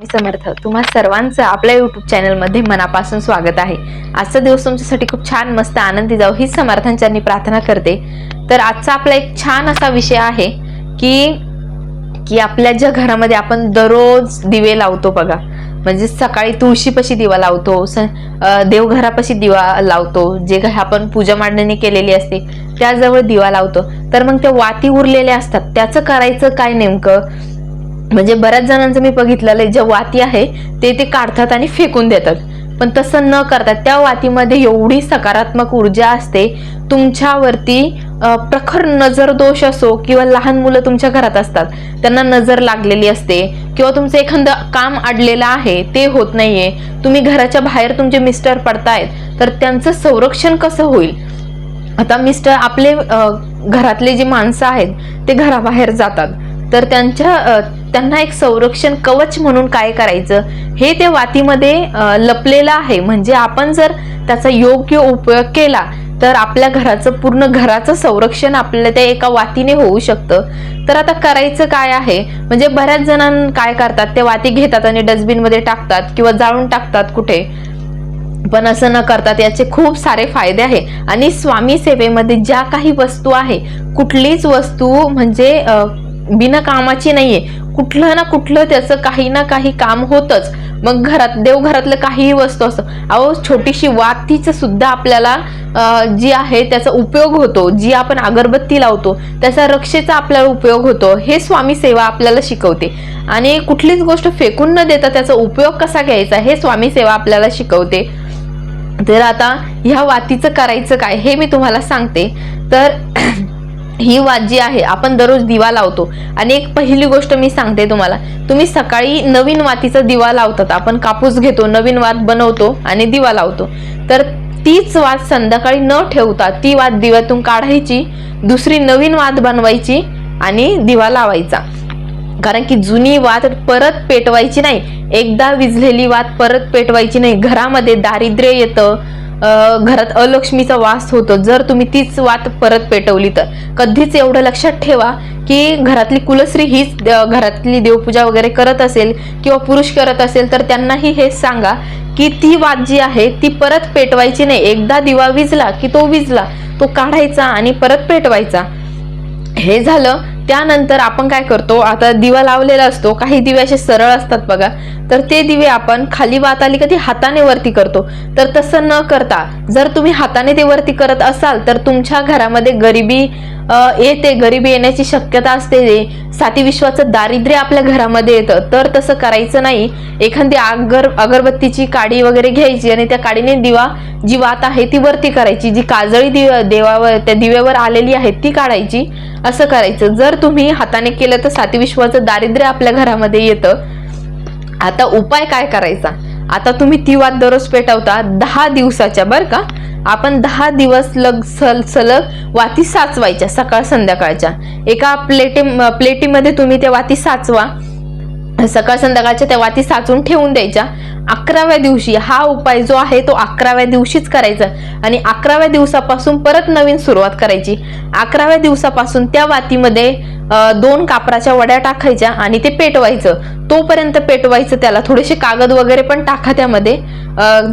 मी समर्थ. तुम्हा सर्वांचं आपल्या युट्यूब चॅनलमध्ये मनापासून स्वागत आहे. आजचा दिवस तुमच्यासाठी खूप छान मस्त आनंदी जाऊ हीच समर्थांच्या मी प्रार्थना करते. तर आजचा आपला एक छान असा विषय आहे की की आपल्या ज्या घरामध्ये आपण दररोज दिवे लावतो बघा. म्हणजे सकाळी तुळशीपाशी दिवा लावतो स देवघरापाशी दिवा लावतो जे काही आपण पूजा मांडणी केलेली असते त्याजवळ दिवा लावतो. तर मग त्या वाती उरलेल्या असतात. त्याचं करायचं काय नेमकं? म्हणजे बऱ्याच जणांचं मी बघितलेलं आहे ज्या वाती आहे ते ते काढतात आणि फेकून देतात. पण तसं न करता त्या वातीमध्ये एवढी सकारात्मक ऊर्जा असते तुमच्यावरती प्रखर नजर दोष असो किंवा लहान मुलं तुमच्या घरात असतात त्यांना नजर लागलेली असते किंवा तुमचं एखादं काम अडलेलं आहे ते होत नाहीये तुम्ही घराच्या बाहेर तुमचे मिस्टर पडतायत तर त्यांचं संरक्षण कसं होईल? आता मिस्टर आपले घरातले जे माणसं आहेत ते घराबाहेर जातात. तर त्यांच्या त्यांना एक संरक्षण कवच म्हणून काय करायचं? हे त्या वातीमध्ये लपलेलं आहे. म्हणजे आपण जर त्याचा योग्य उपयोग केला तर आपल्या घराचं पूर्ण घराचं संरक्षण आपल्याला त्या एका वातीने होऊ शकतं. तर आता करायचं काय आहे? म्हणजे बऱ्याच जणां काय करतात? ते वाती घेतात आणि डस्टबिनमध्ये टाकतात किंवा जाळून टाकतात कुठे. पण असं न करता याचे खूप सारे फायदे आहे. आणि स्वामी सेवेमध्ये ज्या काही वस्तू आहे कुठलीच वस्तू म्हणजे बिनकामाची नाहीये. कुठलं ना कुठलं त्याचं काही ना काही काम होतच. मग घरात देवघरातलं काहीही वस्तू असं अहो छोटीशी वातीचं सुद्धा आपल्याला जी आहे त्याचा उपयोग होतो. जी आपण अगरबत्ती लावतो त्याचा रक्षेचा आपल्याला उपयोग होतो. हे स्वामी सेवा आपल्याला शिकवते. आणि कुठलीच गोष्ट फेकून न देता त्याचा उपयोग कसा घ्यायचा हे स्वामी सेवा आपल्याला शिकवते. तर आता ह्या वातीचं करायचं काय हे मी तुम्हाला सांगते. तर ही वात जी आहे आपण दररोज दिवा लावतो. आणि एक पहिली गोष्ट मी सांगते तुम्हाला. तुम्ही सकाळी नवीन वातीचा दिवा लावतात. आपण कापूस घेतो नवीन वात बनवतो आणि दिवा लावतो. तर तीच वात संध्याकाळी न ठेवता ती वात दिव्यातून काढायची दुसरी नवीन वात बनवायची आणि दिवा लावायचा. कारण की जुनी वात परत पेटवायची नाही. एकदा विझलेली वात परत पेटवायची नाही. घरामध्ये दारिद्र्य येतं घरात अलक्ष्मीचा वास होतो. जर तुम्ही तीच वात परत पेटवली तर. कधीच एवढं लक्षात ठेवा की घरातली कुलश्री हीच घरातली देवपूजा वगैरे करत असेल किंवा पुरुष करत असेल तर त्यांनाही हे सांगा की ती वात जी आहे ती परत पेटवायची नाही. एकदा दिवा विजला की तो विजला तो काढायचा आणि परत पेटवायचा. हे झालं त्यानंतर आपण काय करतो? आता दिवा लावलेला असतो. काही दिवे असे सरळ असतात बघा. तर ते दिवे आपण खाली वात आली कधी हाताने वरती करतो. तर तसं न करता जर तुम्ही हाताने ते वरती करत असाल तर तुमच्या घरामध्ये गरिबी येते गरिबी येण्याची शक्यता असते. साती विश्वाचं दारिद्र्य आपल्या घरामध्ये येतं. तर तसं करायचं नाही. एखादी अगर अगरबत्तीची काडी वगैरे घ्यायची आणि त्या काडीने दिवा जी वात आहे ती वरती करायची. जी काजळी दिव देवावर त्या दिव्यावर आलेली आहे ती काढायची. असं करायचं. जर तुम्ही हाताने केलं तर साती विश्वाचं दारिद्र्य आपल्या घरामध्ये येतं. आता उपाय काय करायचा? आता तुम्ही ती वात दररोज पेटवता. दहा दिवसाच्या बरं का? आपण दहा दिवस लग सल सलग वाती साचवायच्या सकाळ संध्याकाळच्या. एका प्लेटी प्लेटीमध्ये तुम्ही त्या वाती साचवा. सकाळ संध्याकाळच्या त्या वाती साचून ठेवून द्यायच्या. अकराव्या दिवशी हा उपाय जो आहे तो अकराव्या दिवशीच करायचा. आणि अकराव्या दिवसापासून परत नवीन सुरुवात करायची. अकराव्या दिवसापासून त्या वातीमध्ये दोन कापराच्या वड्या टाकायच्या आणि ते पेटवायचं. तोपर्यंत पेटवायचं त्याला थोडेसे कागद वगैरे पण टाका त्यामध्ये.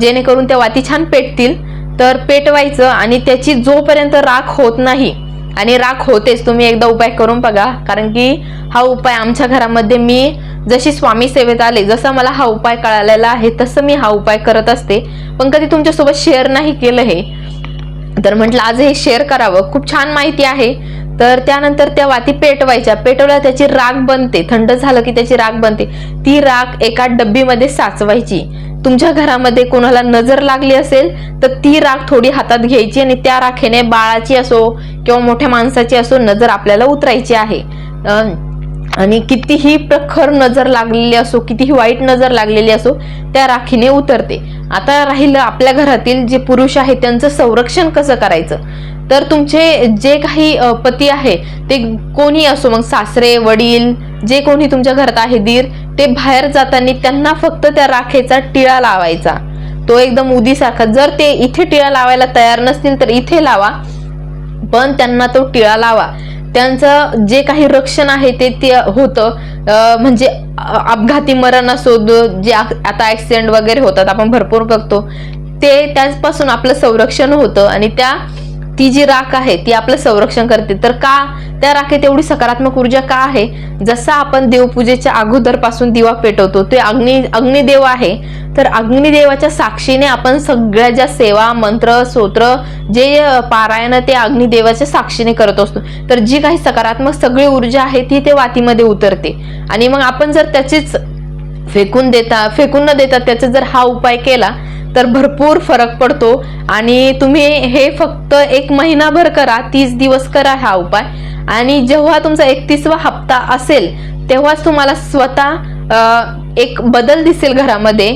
जेणेकरून त्या वाती छान पेटतील. तर पेटवायचं आणि त्याची जोपर्यंत राख होत नाही आणि राख होतेच तुम्ही एकदा उपाय करून बघा. कारण की हा उपाय आमच्या घरामध्ये मी जशी स्वामी सेवेत आले जसा मला हा उपाय कळालेला आहे तसं मी हा उपाय करत असते. पण कधी तुमच्यासोबत शेअर नाही केलं हे. तर म्हटलं आज हे शेअर करावं. खूप छान माहिती आहे. तर त्यानंतर त्या वाती पेटवायच्या. पेटवल्या त्याची राख बनते. थंड झालं की त्याची राख बनते. ती राख एका डब्बीमध्ये साचवायची. तुमच्या घरामध्ये कोणाला नजर लागली असेल तर ती राख थोडी हातात घ्यायची आणि त्या राखेने बाळाची असो किंवा मोठ्या माणसाची असो नजर आपल्याला उतरायची आहे. आणि कितीही प्रखर नजर लागलेली असो कितीही वाईट नजर लागलेली असो त्या राखीने उतरते. आता राहिलं आपल्या घरातील जे पुरुष आहेत त्यांचं संरक्षण कसं करायचं? तर तुमचे जे काही पती आहे ते कोणी असो मग सासरे वडील जे कोणी तुमच्या घरात आहे दीर ते बाहेर जाताना त्यांना फक्त त्या राखेचा टिळा लावायचा. तो एकदम उदीसारखा. जर ते इथे टिळा लावायला तयार नसतील तर इथे लावा पण त्यांना तो टिळा लावा. त्यांचं जे काही रक्षण आहे ते ते होतं म्हणजे अपघाती मरण असो जे आता ॲक्सिडेंट वगैरे होतात आपण भरपूर बघतो. ते त्याचपासून आपलं संरक्षण होतं आणि त्या ती जी राख आहे ती आपलं संरक्षण करते. तर का त्या राखेत एवढी सकारात्मक ऊर्जा का आहे? जसा आपण देवपूजेच्या अगोदरपासून दिवा पेटवतो ते अग्नी अग्निदेव आहे. तर अग्निदेवाच्या साक्षीने आपण सगळ्या ज्या सेवा मंत्र स्तोत्र जे पारायण ते अग्निदेवाच्या साक्षीने करत असतो. तर जी काही सकारात्मक सगळी ऊर्जा आहे ती ते वातीमध्ये उतरते. आणि मग आपण जर त्याचीच फेकून देता फेकून न देता त्याचा जर हा उपाय केला तर भरपूर फरक पडतो. आणि तुम्ही हे फक्त एक महिनाभर करा तीस दिवस करा हा उपाय. आणि जेव्हा तुमचा एकतीसवा हप्ता असेल तेव्हाच तुम्हाला स्वतः एक बदल दिसेल घरामध्ये.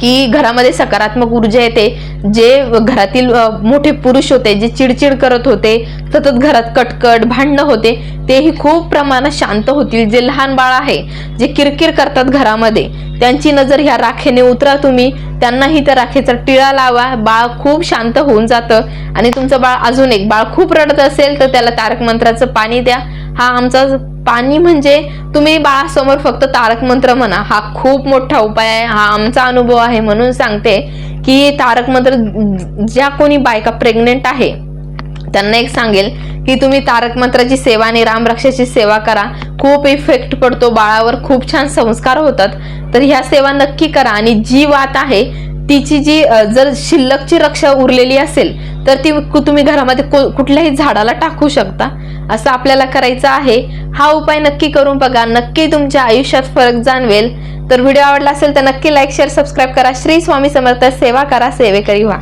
की घरामध्ये सकारात्मक ऊर्जा येते जे घरातील मोठे पुरुष होते जे चिडचिड करत होते सतत घरात कटकट भांडणं होते तेही खूप प्रमाणात शांत होतील. जे लहान बाळ आहे जे किरकिर करतात घरामध्ये त्यांची नजर ह्या राखेने उतरा तुम्ही. त्यांनाही त्या राखेचा टिळा लावा. बाळ खूप शांत होऊन जातं. आणि तुमचं बाळ अजून एक बाळ खूप रडत असेल तर त्याला तारक मंत्राचं पाणी द्या. हा आमचा पाणी म्हणजे तुम्ही बाळासमोर फक्त तारक मंत्र म्हणा. हा खूप मोठा उपाय आहे. हा आमचा अनुभव आहे म्हणून सांगते की तारक मंत्र ज्या कोणी बायका प्रेग्नेंट आहे त्यांना एक सांगेल की तुम्ही तारक मंत्राची सेवा आणि रामरक्षाची सेवा करा. खूप इफेक्ट पडतो. बाळावर खूप छान संस्कार होतात. तर ह्या सेवा नक्की करा. आणि जी वात आहे तिची जी जर शिल्लकची रक्षा उरलेली असेल तर ती कु- तुम्ही घरामध्ये को- कुठल्याही झाडाला टाकू शकता. असं आपल्याला करायचं आहे. हा उपाय नक्की करून बघा. नक्की तुमच्या आयुष्यात फरक जाणवेल. तर व्हिडिओ आवडला असेल तर नक्की लाईक शेअर सबस्क्राईब करा. श्री स्वामी समर्थ सेवा करा. सेवेकरी व्हा.